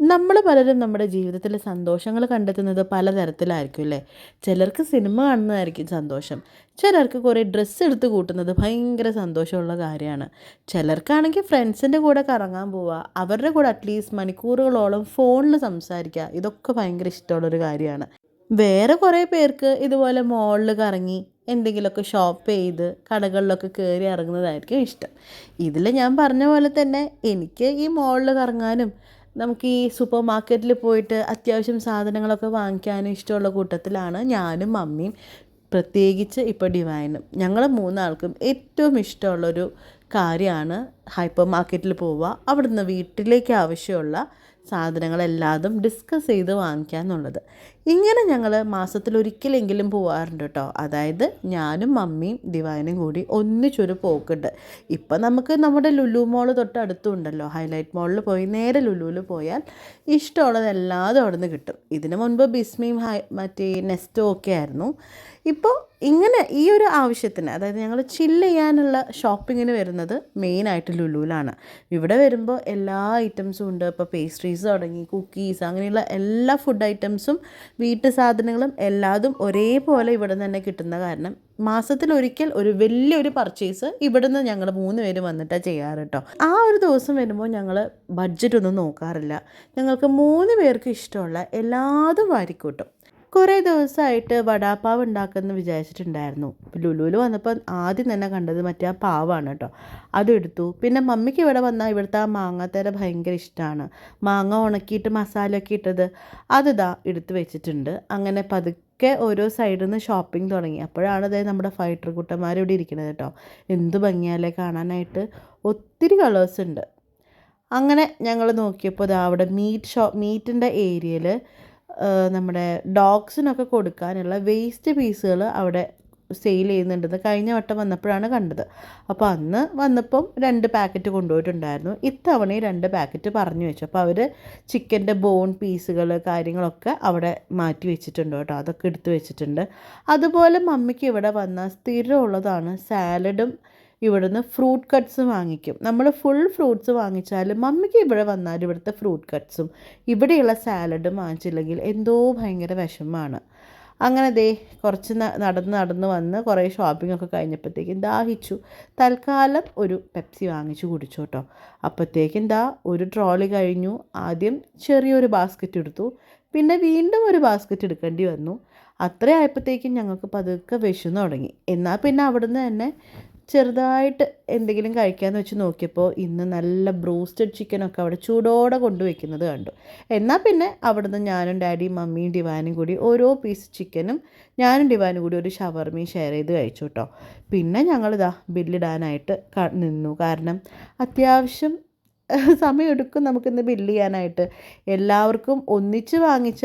നമ്മൾ പലരും നമ്മുടെ ജീവിതത്തിൽ സന്തോഷങ്ങൾ കണ്ടെത്തുന്നത് പലതരത്തിലായിരിക്കും അല്ലേ? ചിലർക്ക് സിനിമ കാണുന്നതായിരിക്കും സന്തോഷം. ചിലർക്ക് കുറേ ഡ്രസ്സ് എടുത്ത് കൂട്ടുന്നത് ഭയങ്കര സന്തോഷമുള്ള കാര്യമാണ്. ചിലർക്കാണെങ്കിൽ ഫ്രണ്ട്സിന്റെ കൂടെ കറങ്ങാൻ പോവുക അവരുടെ കൂടെ അറ്റ്ലീസ്റ്റ് മണിക്കൂറുകളോളം ഫോണിൽ സംസാരിക്കുക ഇതൊക്കെ ഭയങ്കര ഇഷ്ടമുള്ളൊരു കാര്യമാണ്. വേറെ കുറേ പേർക്ക് ഇതുപോലെ മോളിൽ കറങ്ങി എന്തെങ്കിലുമൊക്കെ ഷോപ്പ് ചെയ്ത് കടകളിലൊക്കെ കയറി ഇറങ്ങുന്നതായിരിക്കും ഇഷ്ടം. ഇതിൽ ഞാൻ പറഞ്ഞ പോലെ തന്നെ എനിക്ക് ഈ മോളിൽ കറങ്ങാനും നമുക്ക് ഈ സൂപ്പർ മാർക്കറ്റിൽ പോയിട്ട് അത്യാവശ്യം സാധനങ്ങളൊക്കെ വാങ്ങിക്കാനും ഇഷ്ടമുള്ള കൂട്ടത്തിലാണ് ഞാനും മമ്മിയും. പ്രത്യേകിച്ച് ഇപ്പോൾ ഡിവൈനും ഞങ്ങൾ മൂന്നാൾക്കും ഏറ്റവും ഇഷ്ടമുള്ളൊരു കാര്യമാണ് ഹൈപ്പർ മാർക്കറ്റിൽ പോവുക. അവിടുന്ന് വീട്ടിലേക്ക് ആവശ്യമുള്ള സാധനങ്ങളെല്ലാതും ഡിസ്കസ് ചെയ്ത് വാങ്ങിക്കുക എന്നുള്ളത് ഇങ്ങനെ ഞങ്ങൾ മാസത്തിലൊരിക്കലെങ്കിലും പോവാറുണ്ട് കേട്ടോ. അതായത് ഞാനും മമ്മിയും ദിവാനും കൂടി ഒന്നിച്ചൊരു പോക്കുണ്ട്. ഇപ്പം നമുക്ക് നമ്മുടെ ലുലു മോൾ തൊട്ട് അടുത്തുണ്ടല്ലോ ഹൈലൈറ്റ് മോളിൽ പോയി നേരെ ലുലുവിൽ പോയാൽ ഇഷ്ടമുള്ളതെല്ലാതും അവിടെ നിന്ന് കിട്ടും. ഇതിനു മുൻപ് ബിസ്മിയും ഹൈ മറ്റേ നെസ്റ്റോ ഒക്കെ ആയിരുന്നു. ഇപ്പോൾ ഇങ്ങനെ ഈ ഒരു ആവശ്യത്തിന് അതായത് ഞങ്ങൾ ചില്ല് ചെയ്യാനുള്ള ഷോപ്പിങ്ങിന് വരുന്നത് മെയിനായിട്ട് ലുലുവിലാണ്. ഇവിടെ വരുമ്പോൾ എല്ലാ ഐറ്റംസും ഉണ്ട്. ഇപ്പോൾ പേസ്ട്രീസ് തുടങ്ങി കുക്കീസ് അങ്ങനെയുള്ള എല്ലാ ഫുഡ് ഐറ്റംസും വീട്ടു സാധനങ്ങളും എല്ലാതും ഒരേപോലെ ഇവിടെ തന്നെ കിട്ടുന്ന കാരണം മാസത്തിലൊരിക്കൽ ഒരു വലിയൊരു പർച്ചേസ് ഇവിടുന്ന് ഞങ്ങൾ മൂന്ന് പേര് വന്നിട്ടാണ് ചെയ്യാറ് കേട്ടോ ആ ഒരു ദിവസം വരുമ്പോൾ ഞങ്ങൾ ബഡ്ജറ്റ് ഒന്നും നോക്കാറില്ല. ഞങ്ങൾക്ക് മൂന്ന് പേർക്ക് ഇഷ്ടമുള്ള എല്ലാതും വാരിക്കൂട്ടും. കുറേ ദിവസമായിട്ട് വടാപ്പാവ് ഉണ്ടാക്കുമെന്ന് വിചാരിച്ചിട്ടുണ്ടായിരുന്നു. ലുലുവിൽ വന്നപ്പോൾ ആദ്യം തന്നെ കണ്ടത് മറ്റേ ആ പാവാണ് കേട്ടോ അതെടുത്തു പിന്നെ മമ്മിക്ക് ഇവിടെ വന്നാൽ ഇവിടുത്തെ ആ മാങ്ങാത്തേര ഭയങ്കര ഇഷ്ടമാണ് മാങ്ങ ഉണക്കിയിട്ട് മസാലയൊക്കെ ഇട്ടത് അതിതാ എടുത്ത് വെച്ചിട്ടുണ്ട്. അങ്ങനെ പതുക്കെ ഓരോ സൈഡിൽ നിന്ന് ഷോപ്പിംഗ് തുടങ്ങി. അപ്പോഴാണ് അതായത് നമ്മുടെ ഫൈറ്റർ കുട്ടന്മാർ ഇവിടെ ഇരിക്കുന്നത് കേട്ടോ. എന്ത് ഭംഗിയാലേ കാണാനായിട്ട്. ഒത്തിരി കളേഴ്സ് ഉണ്ട്. അങ്ങനെ ഞങ്ങൾ നോക്കിയപ്പോൾ ഇതാ അവിടെ മീറ്റ് ഷോ മീറ്റിന്റെ ഏരിയയിൽ നമ്മുടെ ഡോഗ്സിനൊക്കെ കൊടുക്കാനുള്ള വേസ്റ്റ് പീസുകൾ അവിടെ സെയിൽ ചെയ്യുന്നുണ്ടെന്ന് കഴിഞ്ഞ വട്ടം വന്നപ്പോഴാണ് കണ്ടത്. അപ്പോൾ അന്ന് വന്നപ്പം രണ്ട് പാക്കറ്റ് കൊണ്ടുപോയിട്ടുണ്ടായിരുന്നു. ഇത്തവണ രണ്ട് പാക്കറ്റ് പറഞ്ഞു വെച്ചു. അപ്പോൾ അവർ ചിക്കന്റെ ബോൺ പീസുകൾ കാര്യങ്ങളൊക്കെ അവിടെ മാറ്റി വെച്ചിട്ടുണ്ട് കേട്ടോ. അതൊക്കെ എടുത്തു വെച്ചിട്ടുണ്ട്. അതുപോലെ മമ്മിക്ക് ഇവിടെ വന്ന സ്ഥിരമുള്ളതാണ് സാലഡും ഇവിടുന്ന് ഫ്രൂട്ട് കട്ട്സ് വാങ്ങിക്കും. നമ്മൾ ഫുൾ ഫ്രൂട്ട്സ് വാങ്ങിച്ചാൽ മമ്മിക്ക് ഇവിടെ വന്നാൽ ഇവിടുത്തെ ഫ്രൂട്ട് കട്ട്സും ഇവിടെയുള്ള സാലഡും വാങ്ങിച്ചില്ലെങ്കിൽ എന്തോ ഭയങ്കര വിഷമമാണ്. അങ്ങനെ ദേ കുറച്ച് നടന്ന് നടന്ന് വന്ന് കുറേ ഷോപ്പിംഗ് ഒക്കെ കഴിഞ്ഞപ്പോഴത്തേക്കും ദാഹിച്ചു തൽക്കാലം ഒരു പെപ്സി വാങ്ങിച്ചു കുടിച്ചു കേട്ടോ അപ്പോഴത്തേക്കും ദാ ഒരു ട്രോളി കഴിഞ്ഞു. ആദ്യം ചെറിയൊരു ബാസ്ക്കറ്റ് എടുത്തു. പിന്നെ വീണ്ടും ഒരു ബാസ്ക്കറ്റ് എടുക്കേണ്ടി വന്നു. അത്ര ആയപ്പോഴത്തേക്കും ഞങ്ങൾക്ക് പതുക്കെ വിശന്നു തുടങ്ങി. എന്നാൽ പിന്നെ അവിടുന്ന് തന്നെ ചെറുതായിട്ട് എന്തെങ്കിലും കഴിക്കാമെന്ന് വെച്ച് നോക്കിയപ്പോൾ ഇന്ന് നല്ല ബ്രോസ്റ്റഡ് ചിക്കനൊക്കെ അവിടെ ചൂടോടെ കൊണ്ടുവയ്ക്കുന്നത് കണ്ടു. എന്നാൽ പിന്നെ അവിടുന്ന് ഞാനും ഡാഡിയും മമ്മിയും ഡിവാനും കൂടി ഓരോ പീസ് ചിക്കനും ഞാനും ഡിവാനും കൂടി ഒരു ഷവർമയും ഷെയർ ചെയ്ത് കഴിച്ചു കേട്ടോ. പിന്നെ ഞങ്ങളിതാ ബില്ലിടാനായിട്ട് നിന്നു. കാരണം അത്യാവശ്യം സമയമെടുക്കും നമുക്കിന്ന് ബില്ല് ചെയ്യാനായിട്ട്. എല്ലാവർക്കും ഒന്നിച്ച് വാങ്ങിച്ച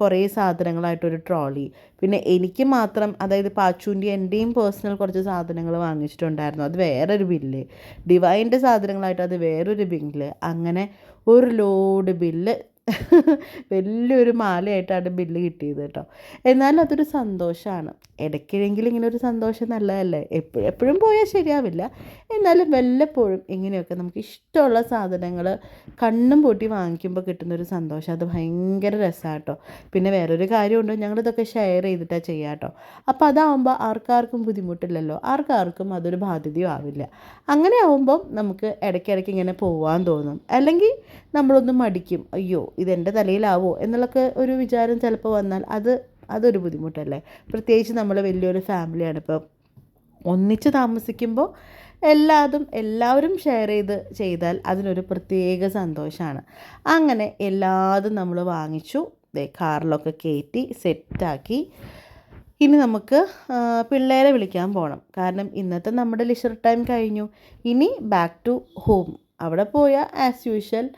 കുറേ സാധനങ്ങളായിട്ടൊരു ട്രോളി. പിന്നെ എനിക്ക് മാത്രം അതായത് പാച്ചുവിന്റെ എന്റെയും പേഴ്സണൽ കുറച്ച് സാധനങ്ങൾ വാങ്ങിച്ചിട്ടുണ്ടായിരുന്നു. അത് വേറൊരു ബില്ല്. ഡിവൈന്റെ സാധനങ്ങളായിട്ട് അത് വേറൊരു ബില്ല്. അങ്ങനെ ഒരു ലോഡ് ബില്ല്. വലിയൊരു മാലയായിട്ടാണ് ബില്ല് കിട്ടിയത് കേട്ടോ. എന്നാലും അതൊരു സന്തോഷമാണ്. ഇടയ്ക്കെങ്കിലും ഇങ്ങനെ ഒരു സന്തോഷം നല്ലതല്ലേ? എപ്പോഴും എപ്പോഴും പോയാൽ ശരിയാവില്ല. എന്നാലും വല്ലപ്പോഴും ഇങ്ങനെയൊക്കെ നമുക്ക് ഇഷ്ടമുള്ള സാധനങ്ങൾ കണ്ണും പൂട്ടി വാങ്ങിക്കുമ്പോൾ കിട്ടുന്നൊരു സന്തോഷം. അത് ഭയങ്കര രസമാട്ടോ പിന്നെ വേറൊരു കാര്യമുണ്ട്. ഞങ്ങളിതൊക്കെ ഷെയർ ചെയ്തിട്ടാണ് ചെയ്യുക കേട്ടോ അപ്പോൾ അതാവുമ്പോൾ ആർക്കാർക്കും ബുദ്ധിമുട്ടില്ലല്ലോ. ആർക്കാർക്കും അതൊരു ബാധ്യതയും ആവില്ല. അങ്ങനെ ആവുമ്പം നമുക്ക് ഇടയ്ക്കിടയ്ക്ക് ഇങ്ങനെ പോകാൻ തോന്നും. അല്ലെങ്കിൽ നമ്മളൊന്ന് മടിക്കും. അയ്യോ ഇതെന്റെ തലയിലാവോ? എന്നുള്ളൊക്കെ ഒരു വിചാരം ചിലപ്പോൾ വന്നാൽ അത് അതൊരു ബുദ്ധിമുട്ടല്ലേ? പ്രത്യേകിച്ച് നമ്മൾ വലിയൊരു ഫാമിലിയാണ്. ഇപ്പോൾ ഒന്നിച്ച് താമസിക്കുമ്പോൾ എല്ലാതും എല്ലാവരും ഷെയർ ചെയ്ത് ചെയ്താൽ അതിനൊരു പ്രത്യേക സന്തോഷമാണ് അങ്ങനെ എല്ലാതും നമ്മൾ വാങ്ങിച്ചു. കാറിലൊക്കെ കയറ്റി സെറ്റാക്കി. ഇനി നമുക്ക് പിള്ളേരെ വിളിക്കാൻ പോകണം കാരണം ഇന്നത്തെ നമ്മുടെ ലിഷർ ടൈം കഴിഞ്ഞു. ഇനി ബാക്ക് ടു ഹോം അവിടെ പോയാൽ ആസ് യൂഷ്വൽ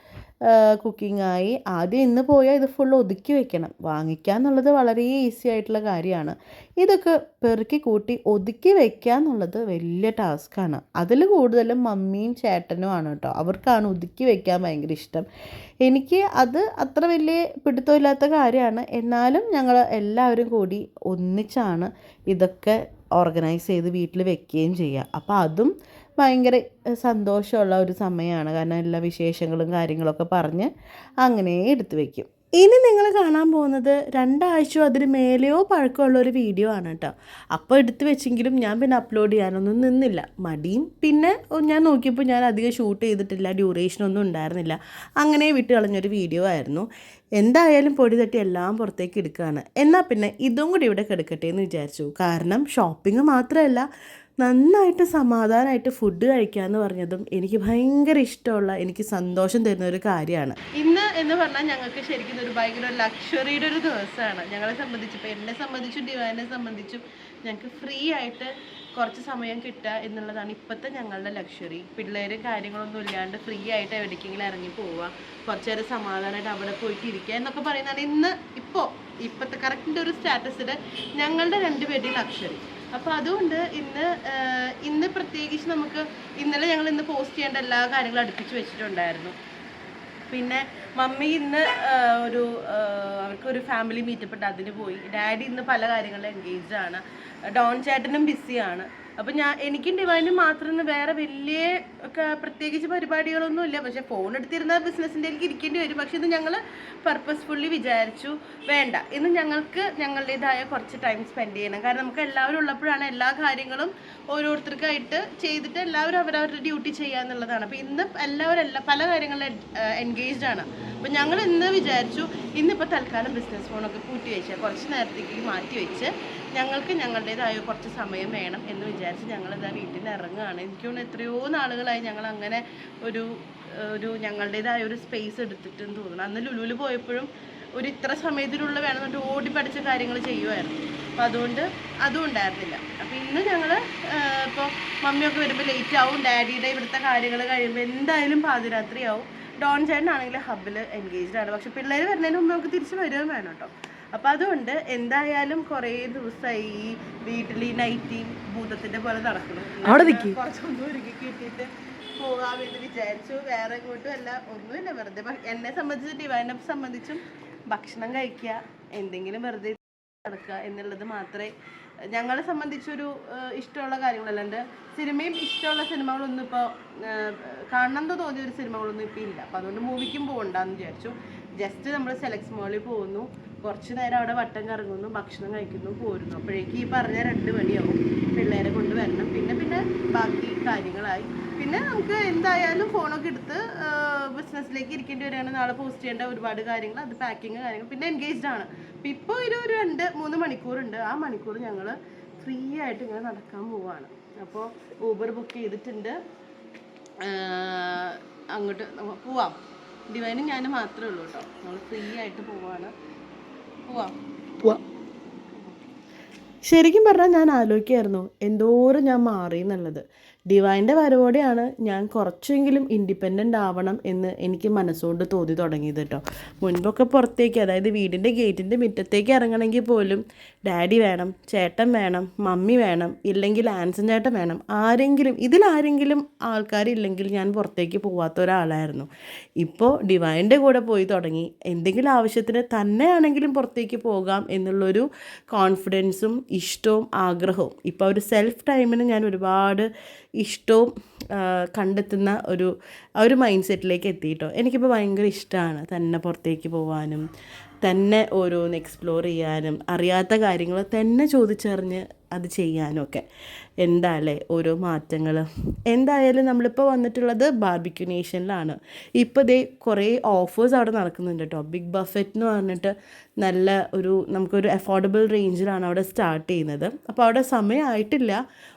കുക്കിംഗ് ആയി. ആദ്യം ഇന്ന് പോയാൽ ഇത് ഫുൾ ഒതുക്കി വെക്കണം. വാങ്ങിക്കുക എന്നുള്ളത് വളരെ ഈസി ആയിട്ടുള്ള കാര്യമാണ്. ഇതൊക്കെ പെറുക്കി കൂട്ടി ഒതുക്കി വെക്കുക എന്നുള്ളത് വലിയ ടാസ്ക്കാണ് അതിൽ കൂടുതലും മമ്മിയും ചേട്ടനും ആണ് കേട്ടോ അവർക്കാണ് ഒതുക്കി വെക്കാൻ ഭയങ്കര ഇഷ്ടം. എനിക്ക് അത് അത്ര വലിയ പിടുത്തമില്ലാത്ത കാര്യമാണ്. എന്നാലും ഞങ്ങൾ എല്ലാവരും കൂടി ഒന്നിച്ചാണ് ഇതൊക്കെ ഓർഗനൈസ് ചെയ്ത് വീട്ടിൽ വെക്കുകയും ചെയ്യുക അപ്പോൾ അതും ഭയങ്കര സന്തോഷമുള്ള ഒരു സമയമാണ്. കാരണം എല്ലാ വിശേഷങ്ങളും കാര്യങ്ങളൊക്കെ പറഞ്ഞ് അങ്ങനെ എടുത്തു വയ്ക്കും ഇനി നിങ്ങൾ കാണാൻ പോകുന്നത് രണ്ടാഴ്ചയോ അതിന് മേലെയോ പഴക്കമുള്ള ഒരു വീഡിയോ ആണ് കേട്ടോ. അപ്പോൾ എടുത്തു വെച്ചെങ്കിലും ഞാൻ പിന്നെ അപ്ലോഡ് ചെയ്യാനൊന്നും നിന്നില്ല. മടിയും പിന്നെ ഞാൻ നോക്കിയപ്പോൾ ഞാൻ അധികം ഷൂട്ട് ചെയ്തിട്ടില്ല ഡ്യൂറേഷനൊന്നും ഉണ്ടായിരുന്നില്ല. അങ്ങനെ വിട്ട് കളഞ്ഞൊരു വീഡിയോ ആയിരുന്നു. എന്തായാലും പൊടി തട്ടി എല്ലാം പുറത്തേക്ക് എടുക്കുകയാണ് എന്നാൽ പിന്നെ ഇതും കൂടി ഇവിടെ കിടക്കട്ടെ എന്ന് വിചാരിച്ചു. കാരണം ഷോപ്പിംഗ് മാത്രമല്ല നന്നായിട്ട് സമാധാനമായിട്ട് ഫുഡ് കഴിക്കുക എന്ന് പറഞ്ഞതും എനിക്ക് ഭയങ്കര ഇഷ്ടമുള്ള എനിക്ക് സന്തോഷം തരുന്ന ഒരു കാര്യമാണ്. ഇന്ന് എന്ന് പറഞ്ഞാൽ ഞങ്ങൾക്ക് ശരിക്കും ഒരു ഭയങ്കര ലക്ഷറിയുടെ ഒരു ദിവസമാണ്. ഞങ്ങളെ സംബന്ധിച്ച് ഇപ്പോൾ എന്നെ സംബന്ധിച്ചും ഡിവൈനെ സംബന്ധിച്ചും ഞങ്ങൾക്ക് ഫ്രീ ആയിട്ട് കുറച്ച് സമയം കിട്ടുക എന്നുള്ളതാണ് ഇപ്പോഴത്തെ ഞങ്ങളുടെ ലക്ഷറി പിള്ളേരും കാര്യങ്ങളൊന്നും ഇല്ലാണ്ട് ഫ്രീ ആയിട്ട് എവിടേക്കെങ്കിലും ഇറങ്ങി പോവുക കുറച്ച് നേരം സമാധാനമായിട്ട് അവിടെ പോയിട്ട് ഇരിക്കുക എന്നൊക്കെ പറയുന്നതാണ് ഇന്ന് ഇപ്പോൾ ഇപ്പോഴത്തെ കറക്റ്റിന്റെ ഒരു സ്റ്റാറ്റസിൽ ഞങ്ങളുടെ രണ്ടുപേരുടെയും ലക്ഷറി അപ്പോൾ അതുകൊണ്ട് ഇന്ന് ഇന്ന് പ്രത്യേകിച്ച് നമുക്ക് ഇന്നലെ ഞങ്ങൾ ഇന്ന് പോസ്റ്റ് ചെയ്യേണ്ട എല്ലാ കാര്യങ്ങളും അടുപ്പിച്ച് വെച്ചിട്ടുണ്ടായിരുന്നു. പിന്നെ മമ്മി ഇന്ന് ഒരു അവർക്ക് ഒരു ഫാമിലി മീറ്റപ്പ് ഉണ്ട്. അതിന് പോയി. ഡാഡി ഇന്ന് പല കാര്യങ്ങളിലും എൻഗേജ്ഡ് ആണ്. ഡോൺ ചേട്ടനും ബിസിയാണ് അപ്പം ഞാൻ എനിക്കും ഡിവൈനും മാത്രം വേറെ വലിയ പ്രത്യേകിച്ച് പരിപാടികളൊന്നും ഇല്ല. പക്ഷെ ഫോൺ എടുത്തിരുന്ന എനിക്ക് ഇരിക്കേണ്ടി വരും. പക്ഷെ ഇത് ഞങ്ങൾ പർപ്പസ്ഫുള്ളി വിചാരിച്ചു വേണ്ട. ഇന്ന് ഞങ്ങൾക്ക് ഞങ്ങളുടേതായ കുറച്ച് ടൈം സ്പെൻഡ് ചെയ്യണം. കാരണം നമുക്ക് എല്ലാവരും ഉള്ളപ്പോഴാണ് എല്ലാ കാര്യങ്ങളും ഓരോരുത്തർക്കായിട്ട് ചെയ്തിട്ട് എല്ലാവരും അവരവരുടെ ഡ്യൂട്ടി ചെയ്യുക എന്നുള്ളതാണ്. അപ്പോൾ ഇന്ന് എല്ലാവരും എല്ലാ പല കാര്യങ്ങളിലും എൻഗേജ്ഡ് ആണ്. അപ്പോൾ ഞങ്ങൾ ഇന്ന് വിചാരിച്ചു ഇന്നിപ്പോൾ തൽക്കാലം ബിസിനസ് ഫോണൊക്കെ പൂട്ടി വെച്ച കുറച്ച് നേരത്തേക്ക് മാറ്റി വെച്ച് ഞങ്ങൾക്ക് ഞങ്ങളുടേതായ കുറച്ച് സമയം വേണം എന്ന് വിചാരിച്ച് ഞങ്ങളിതാ വീട്ടിൽ നിന്ന് ഇറങ്ങുകയാണ്. എനിക്ക് തോന്നുന്നു എത്രയോ നാളുകളായി ഞങ്ങൾ അങ്ങനെ ഒരു ഒരു ഞങ്ങളുടേതായ ഒരു സ്പേസ് എടുത്തിട്ടെന്ന് തോന്നുന്നു. അന്ന് ലുലുവിൽ പോയപ്പോഴും ഒരു ഇത്ര സമയത്തിനുള്ള വേണമെന്നിട്ട് ഓടി പഠിച്ച കാര്യങ്ങൾ ചെയ്യുമായിരുന്നു അപ്പം അതുകൊണ്ട് അതും ഉണ്ടായിരുന്നില്ല. അപ്പോൾ ഇന്ന് ഞങ്ങൾ ഇപ്പോൾ മമ്മിയൊക്കെ വരുമ്പോൾ ലേറ്റ് ആവും. ഡാഡിയുടെ ഇവിടുത്തെ കാര്യങ്ങൾ കഴിയുമ്പോൾ എന്തായാലും പാതിരാത്രിയാവും. ഡോൺ ചേട്ടനാണെങ്കിൽ ഹബ്ബിൽ എൻഗേജ്ഡ് ആണ്. പക്ഷെ പിള്ളേർ വരുന്നതിന് മുമ്പ് നമുക്ക് തിരിച്ച് വരികയും വേണം കേട്ടോ അപ്പം അതുകൊണ്ട് എന്തായാലും കുറേ ദിവസമായി ഈ വീട്ടിൽ ഈ നൈറ്റി ഭൂതത്തിന്റെ പോലെ നടക്കണം. കുറച്ചൊന്നും ഒരുക്കി കിട്ടിയിട്ട് പോകാമെന്ന് വിചാരിച്ചു. വേറെ എങ്ങോട്ടും അല്ല ഒന്നുമില്ല. വെറുതെ എന്നെ സംബന്ധിച്ച് ഡിവൈനെ സംബന്ധിച്ചും ഭക്ഷണം കഴിക്കുക എന്തെങ്കിലും വെറുതെ നടക്കുക എന്നുള്ളത് മാത്രമേ ഞങ്ങളെ സംബന്ധിച്ചൊരു ഇഷ്ടമുള്ള കാര്യങ്ങളല്ലാണ്ട് സിനിമയും ഇഷ്ടമുള്ള സിനിമകളൊന്നും ഇപ്പോൾ കാണണം എന്ന് തോന്നിയ ഒരു സിനിമകളൊന്നും ഇപ്പോൾ ഇല്ല. അപ്പോൾ അതുകൊണ്ട് മൂവിക്കും പോകണ്ടെന്ന് വിചാരിച്ചു. ജസ്റ്റ് നമ്മൾ സെലക്സ് മോളിൽ പോകുന്നു. കുറച്ച് നേരം അവിടെ വട്ടം കറങ്ങുന്നു ഭക്ഷണം കഴിക്കുന്നു പോരുന്നു. അപ്പോഴേക്ക് ഈ പറഞ്ഞ രണ്ട് മണിയാവും പിള്ളേരെ കൊണ്ട് വരണം. പിന്നെ പിന്നെ ബാക്കി കാര്യങ്ങളായി. പിന്നെ നമുക്ക് എന്തായാലും ഫോണൊക്കെ എടുത്ത് ബിസിനസ്സിലേക്ക് ഇരിക്കേണ്ടി വരികയാണ്. നാളെ പോസ്റ്റ് ചെയ്യേണ്ട ഒരുപാട് കാര്യങ്ങൾ അത് പാക്കിങ് കാര്യങ്ങൾ. പിന്നെ എൻഗേജ്ഡ് ആണ്. അപ്പം ഇപ്പോൾ ഒരു രണ്ട് മൂന്ന് മണിക്കൂറുണ്ട്. ആ മണിക്കൂർ ഞങ്ങൾ ഫ്രീ ആയിട്ട് ഇങ്ങനെ നടക്കാൻ പോവാണ്. അപ്പോൾ ഊബർ ബുക്ക് ചെയ്തിട്ടുണ്ട്. അങ്ങോട്ട് പോവാം. ഡിവൈനും ഞാനും മാത്രമേ ഉള്ളൂ കേട്ടോ. നമ്മൾ ഫ്രീ ആയിട്ട് പോവാണ്. ശരിക്കും പറഞ്ഞാൽ ഞാൻ ആലോചിക്കായിരുന്നു എന്തോരം ഞാൻ മാറി എന്നുള്ളത്. ഡിവൈന്റെ വരവോടെയാണ് ഞാൻ കുറച്ചെങ്കിലും ഇൻഡിപെൻഡന്റ് ആവണം എന്ന് എനിക്ക് മനസ്സുകൊണ്ട് തോന്നി തുടങ്ങിയത് കേട്ടോ. മുൻപൊക്കെ പുറത്തേക്ക് അതായത് വീടിന്റെ ഗേറ്റിന്റെ മുറ്റത്തേക്ക് ഇറങ്ങണമെങ്കിൽ പോലും ഡാഡി വേണം ചേട്ടൻ വേണം മമ്മി വേണം ഇല്ലെങ്കിൽ ആൻസൻ ചേട്ടൻ വേണം. ആരെങ്കിലും ഇതിലാരെങ്കിലും ആൾക്കാരില്ലെങ്കിൽ ഞാൻ പുറത്തേക്ക് പോവാത്ത ഒരാളായിരുന്നു. ഇപ്പോൾ ഡിവൈന്റെ കൂടെ പോയി തുടങ്ങി. എന്തെങ്കിലും ആവശ്യത്തിന് തന്നെയാണെങ്കിലും പുറത്തേക്ക് പോകാം എന്നുള്ളൊരു കോൺഫിഡൻസും ഇഷ്ടവും ആഗ്രഹവും. ഇപ്പോൾ ഒരു സെൽഫ് ടൈമിന് ഞാൻ ഒരുപാട് ഇഷ്ടവും കണ്ടെത്തുന്ന ഒരു ഒരു മൈൻഡ് സെറ്റിലേക്ക് എത്തിയിട്ടോ. എനിക്കിപ്പോൾ ഭയങ്കര ഇഷ്ടമാണ് തന്നെ പുറത്തേക്ക് പോകാനും തന്നെ ഓരോന്ന് എക്സ്പ്ലോർ ചെയ്യാനും അറിയാത്ത കാര്യങ്ങൾ തന്നെ ചോദിച്ചറിഞ്ഞ് അത് ചെയ്യാനൊക്കെ. എന്താല്ലേ ഓരോ മാറ്റങ്ങൾ എന്തായാലും നമ്മളിപ്പോൾ വന്നിട്ടുള്ളത് ബാർബിക്യൂ നേഷനിലാണ് ഇപ്പോൾ ദേ കുറേ ഓഫേഴ്സ് അവിടെ നടക്കുന്നുണ്ട് കേട്ടോ ബിഗ് ബഫറ്റ് എന്ന് പറഞ്ഞിട്ട് നല്ല ഒരു നമുക്കൊരു അഫോർഡബിൾ റേഞ്ചിലാണ് അവിടെ സ്റ്റാർട്ട് ചെയ്യുന്നത്. അപ്പോൾ അവിടെ സമയമായിട്ടില്ല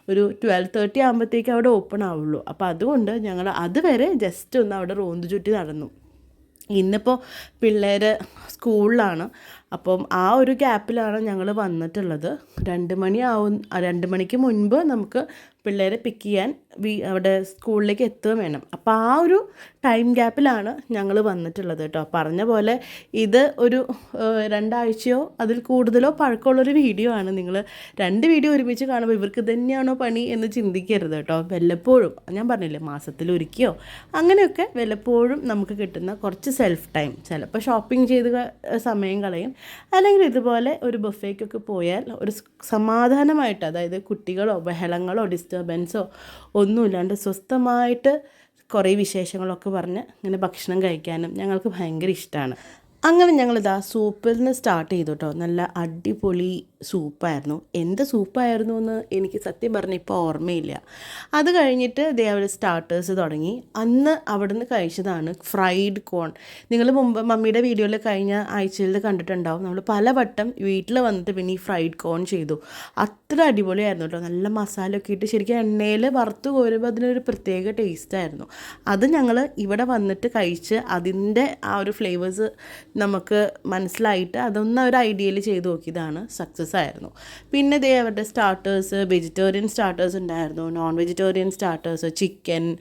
ഒരു ട്വൽവ് തേർട്ടി ആകുമ്പോഴത്തേക്ക് അവിടെ ഓപ്പൺ ആവുള്ളൂ. അപ്പോൾ അതുകൊണ്ട് ഞങ്ങൾ അതുവരെ ജസ്റ്റ് ഒന്ന് അവിടെ റോന്ത് ചുറ്റി നടന്നു. ഇന്നിപ്പോൾ പിള്ളേർ സ്കൂളിലാണ് അപ്പം ആ ഒരു ഗ്യാപ്പിലാണ് ഞങ്ങൾ വന്നിട്ടുള്ളത്. രണ്ട് മണിയാവും രണ്ട് മണിക്ക് മുൻപ് നമുക്ക് പിള്ളേരെ പിക്ക് ചെയ്യാൻ അവിടെ സ്കൂളിലേക്ക് എത്തുകയും വേണം. അപ്പോൾ ആ ഒരു ടൈം ഗ്യാപ്പിലാണ് ഞങ്ങൾ വന്നിട്ടുള്ളത് കേട്ടോ. പറഞ്ഞ പോലെ ഇത് ഒരു രണ്ടാഴ്ചയോ അതിൽ കൂടുതലോ പഴക്കമുള്ളൊരു വീഡിയോ ആണ്. നിങ്ങൾ രണ്ട് വീഡിയോ ഒരുമിച്ച് കാണുമ്പോൾ ഇവർക്ക് തന്നെയാണോ പണി എന്ന് ചിന്തിക്കരുത് കേട്ടോ. വല്ലപ്പോഴും ഞാൻ പറഞ്ഞില്ലേ മാസത്തിൽ ഒരുക്കിയോ അങ്ങനെയൊക്കെ വല്ലപ്പോഴും നമുക്ക് കിട്ടുന്ന കുറച്ച് സെൽഫ് ടൈം ചിലപ്പോൾ ഷോപ്പിംഗ് ചെയ്ത് സമയം കളയും. അല്ലെങ്കിൽ ഇതുപോലെ ഒരു ബഫേക്കൊക്കെ പോയാൽ ഒരു സമാധാനമായിട്ട് അതായത് കുട്ടികളോ ബഹളങ്ങളോ ഡിസ്റ്റർബൻസോ ഒന്നുമില്ലാണ്ട് സ്വസ്ഥമായിട്ട് കുറേ വിശേഷങ്ങളൊക്കെ പറഞ്ഞ് ഇങ്ങനെ ഭക്ഷണം കഴിക്കാനും ഞങ്ങൾക്ക് ഭയങ്കര ഇഷ്ടമാണ് അങ്ങനെ ഞങ്ങളിതാ സൂപ്പിൽ നിന്ന് സ്റ്റാർട്ട് ചെയ്തു കേട്ടോ നല്ല അടിപൊളി സൂപ്പായിരുന്നു. എന്ത് സൂപ്പായിരുന്നു എന്ന് എനിക്ക് സത്യം പറഞ്ഞ ഇപ്പോൾ ഓർമ്മയില്ല. അത് കഴിഞ്ഞിട്ട് ദേ അവർ സ്റ്റാർട്ടേഴ്സ് തുടങ്ങി. അന്ന് അവിടുന്ന് കഴിച്ചതാണ് ഫ്രൈഡ് കോൺ. നിങ്ങൾ മുമ്പ് മമ്മിയുടെ വീഡിയോയിൽ കഴിഞ്ഞ ആഴ്ചയിൽ കണ്ടിട്ടുണ്ടാവും. നമ്മൾ പലവട്ടം വീട്ടിൽ വന്നിട്ട് പിന്നെ ഈ ഫ്രൈഡ് കോൺ ചെയ്തു. അത്ര അടിപൊളിയായിരുന്നു കേട്ടോ. നല്ല മസാല ഒക്കെ ഇട്ട് ശരിക്കും എണ്ണയിൽ വറുത്ത് കോരുമ്പോൾ അതിനൊരു പ്രത്യേക ടേസ്റ്റായിരുന്നു അത് ഞങ്ങൾ ഇവിടെ വന്നിട്ട് കഴിച്ച് അതിന്റെ ആ ഒരു ഫ്ലേവേഴ്സ് നമുക്ക് മനസ്സിലായിട്ട് അതൊന്ന് ഒരു ഐഡിയയിൽ ചെയ്ത് നോക്കിയതാണ് സക്സസ് ആയിരുന്നു. പിന്നെ ഇതേ അവരുടെ സ്റ്റാർട്ടേഴ്സ് വെജിറ്റേറിയൻ സ്റ്റാർട്ടേഴ്സ് ഉണ്ടായിരുന്നു. Non vegetarian starters chicken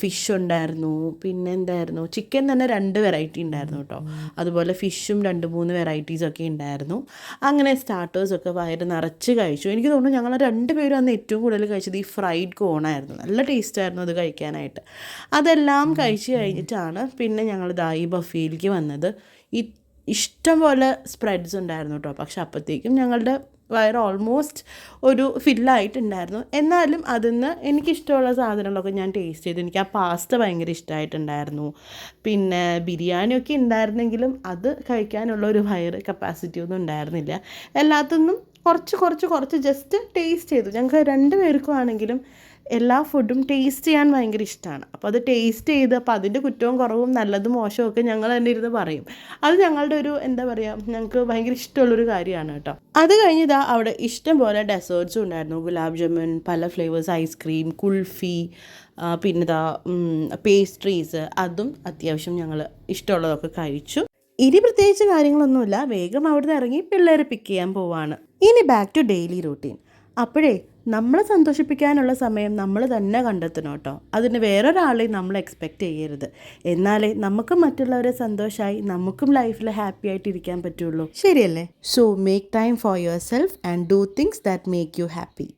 fish ഉണ്ടായിരുന്നു. പിന്നെ എന്തായിരുന്നു? ചിക്കൻ തന്നെ രണ്ട് വെറൈറ്റി ഉണ്ടായിരുന്നു കേട്ടോ. അതുപോലെ ഫിഷും രണ്ട് മൂന്ന് വെറൈറ്റീസൊക്കെ ഉണ്ടായിരുന്നു. അങ്ങനെ സ്റ്റാർട്ടേഴ്സൊക്കെ വയറ് നിറച്ച് കഴിച്ചു. എനിക്ക് തോന്നുന്നു ഞങ്ങൾ രണ്ട് പേരും അന്ന് ഏറ്റവും കൂടുതൽ കഴിച്ചത് ഈ ഫ്രൈഡ് കോണായിരുന്നു നല്ല ടേസ്റ്റായിരുന്നു അത് കഴിക്കാനായിട്ട്. അതെല്ലാം കഴിച്ച് കഴിഞ്ഞിട്ടാണ് പിന്നെ ഞങ്ങൾ ദായി ബഫയിലേക്ക് വന്നത്. ഇഷ്ടം പോലെ സ്പ്രെഡ്സ് ഉണ്ടായിരുന്നു കേട്ടോ. പക്ഷെ അപ്പോഴത്തേക്കും ഞങ്ങളുടെ വയറ് ഓൾമോസ്റ്റ് ഒരു ഫില്ലായിട്ടുണ്ടായിരുന്നു എന്നാലും അതിൽ നിന്ന് എനിക്കിഷ്ടമുള്ള സാധനങ്ങളൊക്കെ ഞാൻ ടേസ്റ്റ് ചെയ്തു. എനിക്ക് ആ പാസ്ത ഭയങ്കര ഇഷ്ടമായിട്ടുണ്ടായിരുന്നു പിന്നെ ബിരിയാണിയൊക്കെ ഉണ്ടായിരുന്നെങ്കിലും അത് കഴിക്കാനുള്ള ഒരു വയർ കപ്പാസിറ്റി ഒന്നും ഉണ്ടായിരുന്നില്ല. എല്ലാത്തൊന്നും കുറച്ച് കുറച്ച് കുറച്ച് ജസ്റ്റ് ടേസ്റ്റ് ചെയ്തു. ഞങ്ങൾക്ക് രണ്ട് പേർക്കും ആണെങ്കിലും എല്ലാ ഫുഡും ടേസ്റ്റ് ചെയ്യാൻ ഭയങ്കര ഇഷ്ടമാണ് അപ്പോൾ അത് ടേസ്റ്റ് ചെയ്ത് അപ്പോൾ അതിന്റെ കുറ്റവും കുറവും നല്ലതും മോശവും ഒക്കെ ഞങ്ങൾ തന്നെ ഇരുന്ന് പറയും. അത് ഞങ്ങളുടെ ഒരു എന്താ പറയുക ഞങ്ങൾക്ക് ഭയങ്കര ഇഷ്ടമുള്ളൊരു കാര്യമാണ് കേട്ടോ. അത് കഴിഞ്ഞിതാ അവിടെ ഇഷ്ടം പോലെ ഡെസേർട്ട്സും ഉണ്ടായിരുന്നു. ഗുലാബ് ജാമുൻ പല ഫ്ലേവേഴ്സ് ഐസ്ക്രീം കുൾഫി പിന്നെ ഇതാ പേസ്ട്രീസ് അതും അത്യാവശ്യം ഞങ്ങൾ ഇഷ്ടമുള്ളതൊക്കെ കഴിച്ചു. ഇനി പ്രത്യേകിച്ച് കാര്യങ്ങളൊന്നുമില്ല. വേഗം അവിടുന്ന് ഇറങ്ങി പിള്ളേരെ പിക്ക് ചെയ്യാൻ പോവാണ്. ഇനി ബാക്ക് ടു ഡെയിലി റൂട്ടീൻ അപ്പോഴേ നമ്മളെ സന്തോഷിപ്പിക്കാനുള്ള സമയം നമ്മൾ തന്നെ കണ്ടെത്തണം കേട്ടോ. അതിന് വേറൊരാളെയും നമ്മൾ എക്സ്പെക്റ്റ് ചെയ്യരുത്. എന്നാലേ നമുക്ക് മറ്റുള്ളവരെ സന്തോഷമായി നമുക്കും ലൈഫിൽ ഹാപ്പി ആയിട്ട് ഇരിക്കാൻ പറ്റുള്ളൂ. ശരിയല്ലേ? So make time for yourself and do things that make you happy